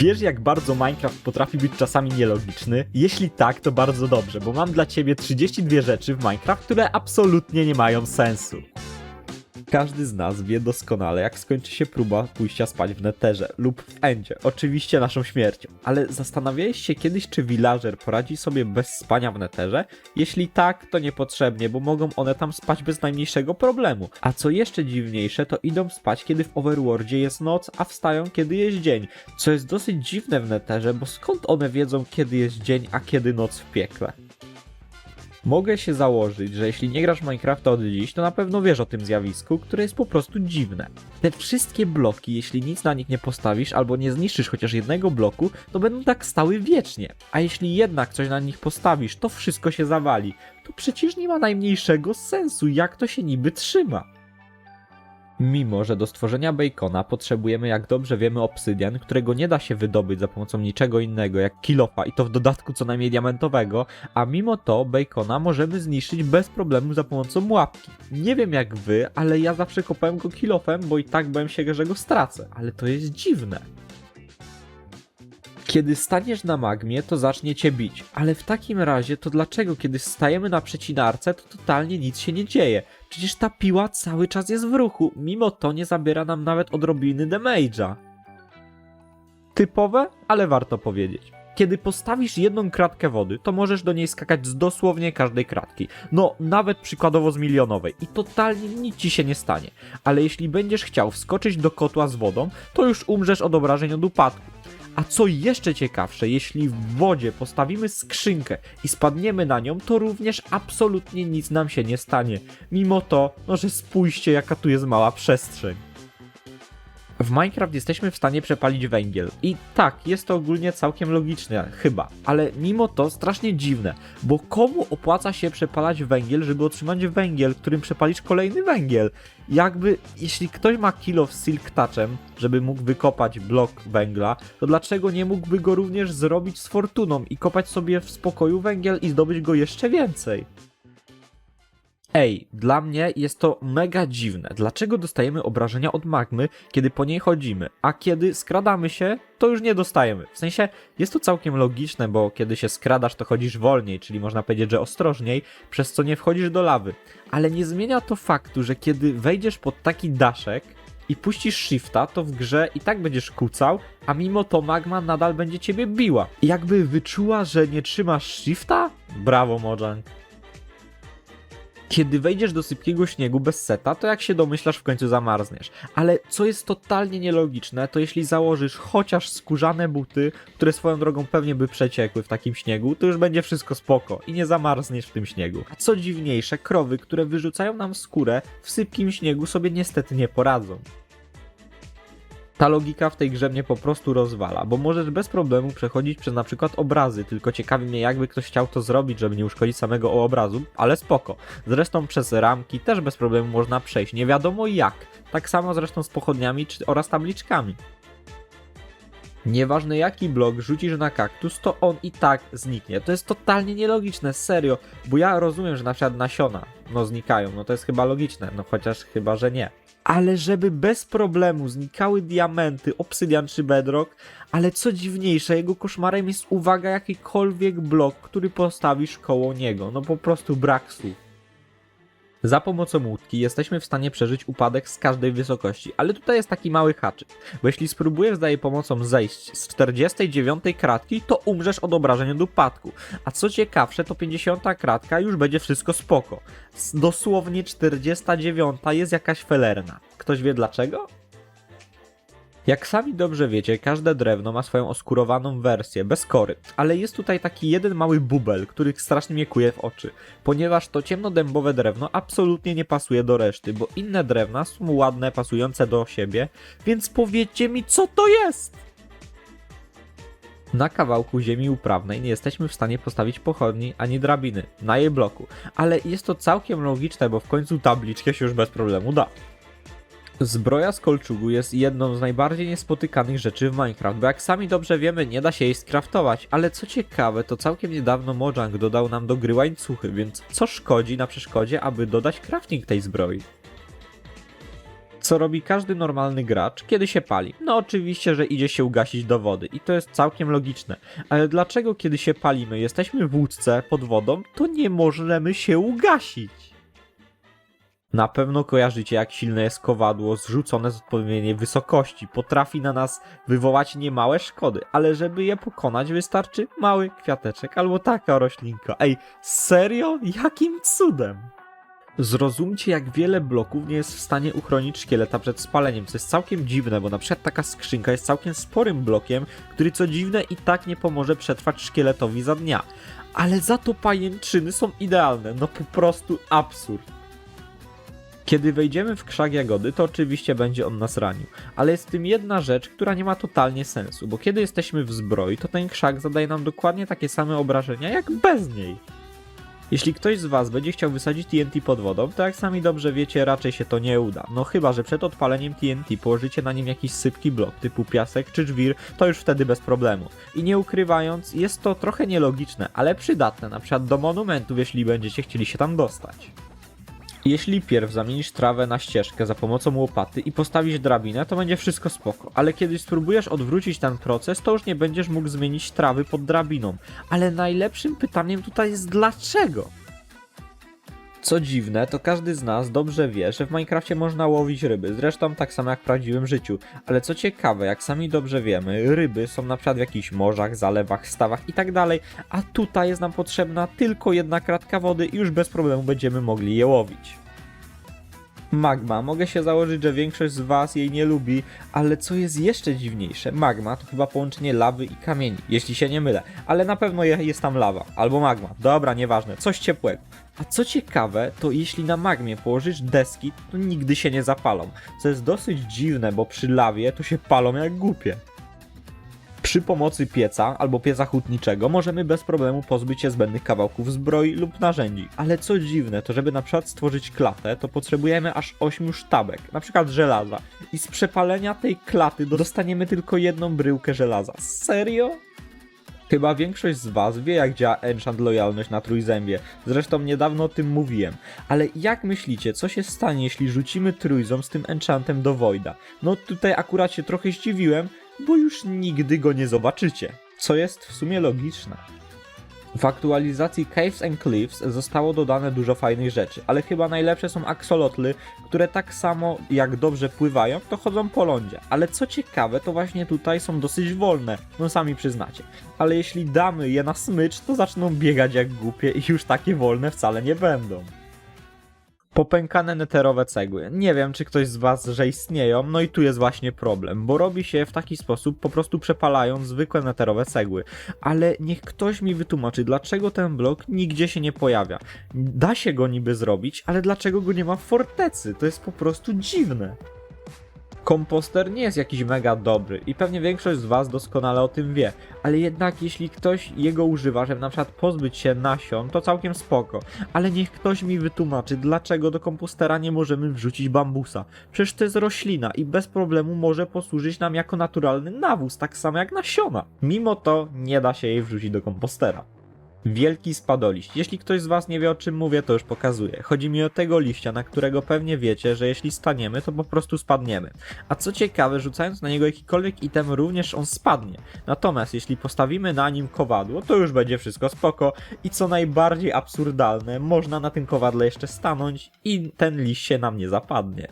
Wiesz, jak bardzo Minecraft potrafi być czasami nielogiczny? Jeśli tak, to bardzo dobrze, bo mam dla ciebie 32 rzeczy w Minecraft, które absolutnie nie mają sensu. Każdy z nas wie doskonale, jak skończy się próba pójścia spać w neterze lub w endzie, oczywiście naszą śmiercią. Ale zastanawiałeś się kiedyś, czy villager poradzi sobie bez spania w neterze? Jeśli tak, to niepotrzebnie, bo mogą one tam spać bez najmniejszego problemu. A co jeszcze dziwniejsze, to idą spać, kiedy w Overworldzie jest noc, a wstają, kiedy jest dzień. Co jest dosyć dziwne w neterze, bo skąd one wiedzą, kiedy jest dzień, a kiedy noc w piekle? Mogę się założyć, że jeśli nie grasz Minecrafta od dziś, to na pewno wiesz o tym zjawisku, które jest po prostu dziwne. Te wszystkie bloki, jeśli nic na nich nie postawisz albo nie zniszczysz chociaż jednego bloku, to będą tak stały wiecznie. A jeśli jednak coś na nich postawisz, to wszystko się zawali. To przecież nie ma najmniejszego sensu, jak to się niby trzyma. Mimo, że do stworzenia bacona potrzebujemy, jak dobrze wiemy, obsydian, którego nie da się wydobyć za pomocą niczego innego jak kilofa i to w dodatku co najmniej diamentowego, a mimo to bacona możemy zniszczyć bez problemu za pomocą łapki. Nie wiem jak wy, ale ja zawsze kopałem go kilofem, bo i tak bałem się, że go stracę, ale to jest dziwne. Kiedy staniesz na magmie, to zacznie cię bić, ale w takim razie to dlaczego kiedy stajemy na przecinarce, to totalnie nic się nie dzieje? Przecież ta piła cały czas jest w ruchu, mimo to nie zabiera nam nawet odrobiny damage'a. Typowe, ale warto powiedzieć. Kiedy postawisz jedną kratkę wody, to możesz do niej skakać z dosłownie każdej kratki. No, nawet przykładowo z milionowej i totalnie nic ci się nie stanie. Ale jeśli będziesz chciał wskoczyć do kotła z wodą, to już umrzesz od obrażeń od upadku. A co jeszcze ciekawsze, jeśli w wodzie postawimy skrzynkę i spadniemy na nią, to również absolutnie nic nam się nie stanie. Mimo to, no że spójrzcie jaka tu jest mała przestrzeń. W Minecraft jesteśmy w stanie przepalić węgiel. I tak, jest to ogólnie całkiem logiczne, chyba. Ale mimo to strasznie dziwne, bo komu opłaca się przepalać węgiel, żeby otrzymać węgiel, którym przepalisz kolejny węgiel? Jakby, jeśli ktoś ma kilo z silk touchem, żeby mógł wykopać blok węgla, to dlaczego nie mógłby go również zrobić z fortuną i kopać sobie w spokoju węgiel i zdobyć go jeszcze więcej? Ej, dla mnie jest to mega dziwne. Dlaczego dostajemy obrażenia od magmy, kiedy po niej chodzimy, a kiedy skradamy się, to już nie dostajemy. W sensie jest to całkiem logiczne, bo kiedy się skradasz, to chodzisz wolniej, czyli można powiedzieć, że ostrożniej, przez co nie wchodzisz do lawy. Ale nie zmienia to faktu, że kiedy wejdziesz pod taki daszek i puścisz shifta, to w grze i tak będziesz kucał, a mimo to magma nadal będzie ciebie biła. I jakby wyczuła, że nie trzymasz shifta? Brawo, Mojang. Kiedy wejdziesz do sypkiego śniegu bez seta, to jak się domyślasz, w końcu zamarzniesz. Ale co jest totalnie nielogiczne, to jeśli założysz chociaż skórzane buty, które swoją drogą pewnie by przeciekły w takim śniegu, to już będzie wszystko spoko i nie zamarzniesz w tym śniegu. A co dziwniejsze, krowy, które wyrzucają nam skórę, w sypkim śniegu sobie niestety nie poradzą. Ta logika w tej grze mnie po prostu rozwala, bo możesz bez problemu przechodzić przez na przykład obrazy, tylko ciekawi mnie jakby ktoś chciał to zrobić, żeby nie uszkodzić samego obrazu, ale spoko. Zresztą przez ramki też bez problemu można przejść, nie wiadomo jak. Tak samo zresztą z pochodniami czy, oraz tabliczkami. Nieważne jaki blok rzucisz na kaktus, to on i tak zniknie. To jest totalnie nielogiczne, serio, bo ja rozumiem, że na przykład nasiona, no znikają, no to jest chyba logiczne, no chociaż chyba, że nie. Ale żeby bez problemu znikały diamenty, obsydian czy bedrock, ale co dziwniejsze, jego koszmarem jest uwaga jakikolwiek blok, który postawisz koło niego, no po prostu brak słów. Za pomocą łódki jesteśmy w stanie przeżyć upadek z każdej wysokości, ale tutaj jest taki mały haczyk, bo jeśli spróbujesz z jej pomocą zejść z 49 kratki, to umrzesz od obrażeń od upadku. A co ciekawsze, to 50 kratka już będzie wszystko spoko. Dosłownie 49 jest jakaś felerna. Ktoś wie dlaczego? Jak sami dobrze wiecie, każde drewno ma swoją oskurowaną wersję, bez kory, ale jest tutaj taki jeden mały bubel, który strasznie mnie kuje w oczy, ponieważ to ciemnodębowe drewno absolutnie nie pasuje do reszty, bo inne drewna są ładne, pasujące do siebie, więc powiedzcie mi, co to jest? Na kawałku ziemi uprawnej nie jesteśmy w stanie postawić pochodni ani drabiny na jej bloku, ale jest to całkiem logiczne, bo w końcu tabliczkę się już bez problemu da. Zbroja z kolczugu jest jedną z najbardziej niespotykanych rzeczy w Minecraft, bo jak sami dobrze wiemy, nie da się jej skraftować, ale co ciekawe, to całkiem niedawno Mojang dodał nam do gry łańcuchy, więc co szkodzi na przeszkodzie, aby dodać crafting tej zbroi? Co robi każdy normalny gracz, kiedy się pali? No oczywiście, że idzie się ugasić do wody i to jest całkiem logiczne. Ale dlaczego kiedy się palimy, jesteśmy w łódce pod wodą, to nie możemy się ugasić? Na pewno kojarzycie, jak silne jest kowadło zrzucone z odpowiedniej wysokości. Potrafi na nas wywołać niemałe szkody, ale żeby je pokonać, wystarczy mały kwiateczek albo taka roślinka. Ej, serio? Jakim cudem? Zrozumcie, jak wiele bloków nie jest w stanie uchronić szkieleta przed spaleniem, co jest całkiem dziwne, bo na przykład taka skrzynka jest całkiem sporym blokiem, który co dziwne i tak nie pomoże przetrwać szkieletowi za dnia. Ale za to pajęczyny są idealne, no po prostu absurd. Kiedy wejdziemy w krzak jagody, to oczywiście będzie on nas ranił, ale jest w tym jedna rzecz, która nie ma totalnie sensu, bo kiedy jesteśmy w zbroi, to ten krzak zadaje nam dokładnie takie same obrażenia jak bez niej. Jeśli ktoś z Was będzie chciał wysadzić TNT pod wodą, to jak sami dobrze wiecie, raczej się to nie uda. No chyba, że przed odpaleniem TNT położycie na nim jakiś sypki blok typu piasek czy żwir, to już wtedy bez problemu. I nie ukrywając, jest to trochę nielogiczne, ale przydatne, na przykład do monumentów, jeśli będziecie chcieli się tam dostać. Jeśli pierw zamienisz trawę na ścieżkę za pomocą łopaty i postawisz drabinę, to będzie wszystko spoko. Ale kiedy spróbujesz odwrócić ten proces, to już nie będziesz mógł zmienić trawy pod drabiną. Ale najlepszym pytaniem tutaj jest dlaczego? Co dziwne, to każdy z nas dobrze wie, że w Minecrafcie można łowić ryby, zresztą tak samo jak w prawdziwym życiu. Ale co ciekawe, jak sami dobrze wiemy, ryby są na przykład w jakichś morzach, zalewach, stawach i tak a tutaj jest nam potrzebna tylko jedna kratka wody i już bez problemu będziemy mogli je łowić. Magma. Mogę się założyć, że większość z Was jej nie lubi, ale co jest jeszcze dziwniejsze, magma to chyba połączenie lawy i kamieni, jeśli się nie mylę, ale na pewno je- jest tam lawa albo magma. Dobra, nieważne, coś ciepłego. A co ciekawe, to jeśli na magmie położysz deski, to nigdy się nie zapalą, co jest dosyć dziwne, bo przy lawie to się palą jak głupie. Przy pomocy pieca albo pieca hutniczego możemy bez problemu pozbyć się zbędnych kawałków zbroi lub narzędzi. Ale co dziwne, to żeby na przykład stworzyć klatę, to potrzebujemy aż 8 sztabek, na przykład żelaza. I z przepalenia tej klaty dostaniemy tylko jedną bryłkę żelaza. Serio? Chyba większość z Was wie, jak działa enchant lojalność na trójzębie. Zresztą niedawno o tym mówiłem. Ale jak myślicie, co się stanie, jeśli rzucimy trójząb z tym enchantem do Voida? No tutaj akurat się trochę zdziwiłem, bo już nigdy go nie zobaczycie. Co jest w sumie logiczne. W aktualizacji Caves and Cliffs zostało dodane dużo fajnych rzeczy, ale chyba najlepsze są aksolotly, które tak samo jak dobrze pływają, to chodzą po lądzie. Ale co ciekawe, to właśnie tutaj są dosyć wolne, no sami przyznacie. Ale jeśli damy je na smycz, to zaczną biegać jak głupie i już takie wolne wcale nie będą. Popękane neterowe cegły. Nie wiem, czy ktoś z Was, że istnieją, no i tu jest właśnie problem, bo robi się w taki sposób, po prostu przepalając zwykłe neterowe cegły. Ale niech ktoś mi wytłumaczy, dlaczego ten blok nigdzie się nie pojawia. Da się go niby zrobić, ale dlaczego go nie ma w fortecy? To jest po prostu dziwne. Komposter nie jest jakiś mega dobry i pewnie większość z Was doskonale o tym wie, ale jednak jeśli ktoś jego używa, żeby na przykład pozbyć się nasion, to całkiem spoko. Ale niech ktoś mi wytłumaczy, dlaczego do kompostera nie możemy wrzucić bambusa. Przecież to jest roślina i bez problemu może posłużyć nam jako naturalny nawóz, tak samo jak nasiona. Mimo to nie da się jej wrzucić do kompostera. Wielki spadoliść. Jeśli ktoś z Was nie wie o czym mówię, to już pokazuję. Chodzi mi o tego liścia, na którego pewnie wiecie, że jeśli staniemy, to po prostu spadniemy. A co ciekawe, rzucając na niego jakikolwiek item, również on spadnie. Natomiast jeśli postawimy na nim kowadło, to już będzie wszystko spoko. I co najbardziej absurdalne, można na tym kowadle jeszcze stanąć i ten liść się nam nie zapadnie.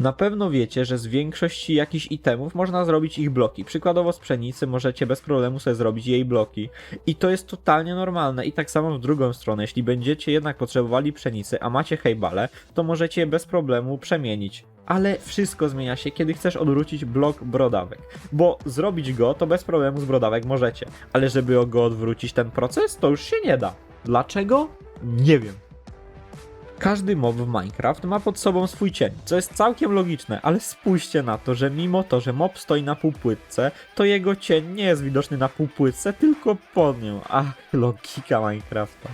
Na pewno wiecie, że z większości jakichś itemów można zrobić ich bloki. Przykładowo z pszenicy możecie bez problemu sobie zrobić jej bloki. I to jest totalnie normalne. I tak samo w drugą stronę, jeśli będziecie jednak potrzebowali pszenicy, a macie hejbale, to możecie je bez problemu przemienić. Ale wszystko zmienia się, kiedy chcesz odwrócić blok brodawek. Bo zrobić go to bez problemu z brodawek możecie. Ale żeby go odwrócić ten proces, to już się nie da. Dlaczego? Nie wiem. Każdy mob w Minecraft ma pod sobą swój cień, co jest całkiem logiczne, ale spójrzcie na to, że mimo to, że mob stoi na półpłytce, to jego cień nie jest widoczny na półpłytce, tylko pod nią. Ach, logika Minecrafta.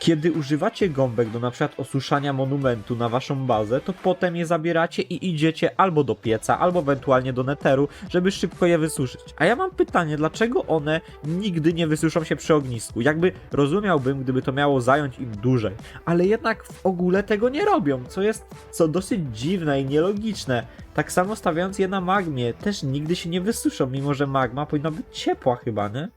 Kiedy używacie gąbek do przykład osuszania monumentu na waszą bazę, to potem je zabieracie i idziecie albo do pieca, albo ewentualnie do neteru, żeby szybko je wysuszyć. A ja mam pytanie, dlaczego one nigdy nie wysuszą się przy ognisku? Jakby rozumiałbym, gdyby to miało zająć im dłużej, ale jednak w ogóle tego nie robią, co jest co dosyć dziwne i nielogiczne. Tak samo stawiając je na magmie, też nigdy się nie wysuszą, mimo że magma powinna być ciepła chyba, nie?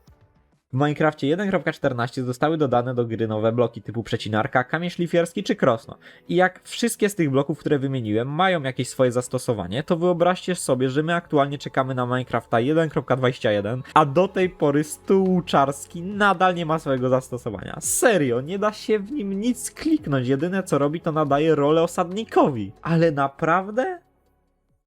W Minecrafcie 1.14 zostały dodane do gry nowe bloki typu przecinarka, kamień szlifierski czy krosno. I jak wszystkie z tych bloków, które wymieniłem, mają jakieś swoje zastosowanie, to wyobraźcie sobie, że my aktualnie czekamy na Minecrafta 1.21, a do tej pory stół łuczarski nadal nie ma swojego zastosowania. Serio, nie da się w nim nic kliknąć, jedyne co robi to nadaje rolę osadnikowi. Ale naprawdę?